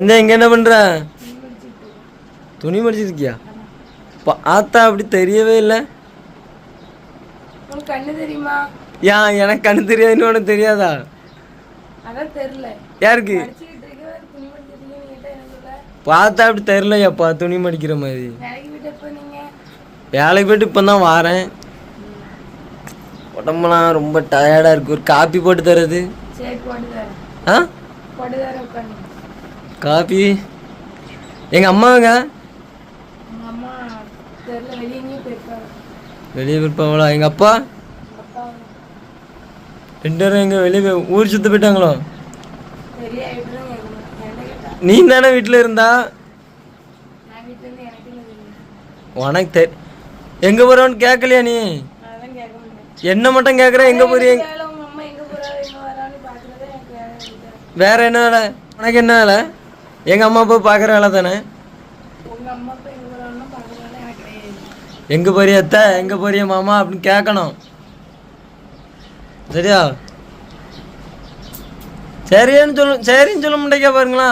இந்த இங்கே என்ன பண்ணுற துணி மடிச்சிருக்கியா? பார்த்தா அப்படி தெரியவே இல்லை. கண்ணு தெரியுமா? ஏன் எனக்கு கண்ணு தெரியாதுன்னு உனக்கு தெரியாதா? தெரியல. யாருக்கு? பார்த்தா அப்படி தெரியலையாப்பா துணி மடிக்கிற மாதிரி. வேலைக்கு போயிட்டு இப்போ தான் வாரேன். உடம்புலாம் ரொம்ப டயர்டாக இருக்கு. ஒரு காப்பி போட்டு தர்றது ஆ? காப்பி எங்கள் அம்மாவுங்க உங்க அம்மா தெரியல வெளியே போயிருப்பாங்களா? எங்கள் அப்பா? ரெண்டு பேரும் எங்கே வெளியே போய் ஊர் சுத்த போயிட்டாங்களோ? நீ தானே வீட்டில் இருந்தா? உனக்கு தெ எங்கே போகிறோன்னு கேட்கலையா நீ? என்ன மட்டும் கேட்குற எங்கே போறிய? வேலை உங்க அம்மா எங்க போறா எங்க வரான்னு பாக்குறதே எனக்கு வேலை. இல்லை வேற என்ன வேலை? உனக்கு என்ன வேலை? எங்கள் அம்மா அப்பா பார்க்குற வேலை தானே? எங்க போறிய அத்தை? எங்கே போறிய மாமா? அப்படின்னு கேட்கணும் சரியா? சரியான்னு சொல்ல சரின்னு சொல்ல மாட்டேங்க பாருங்களா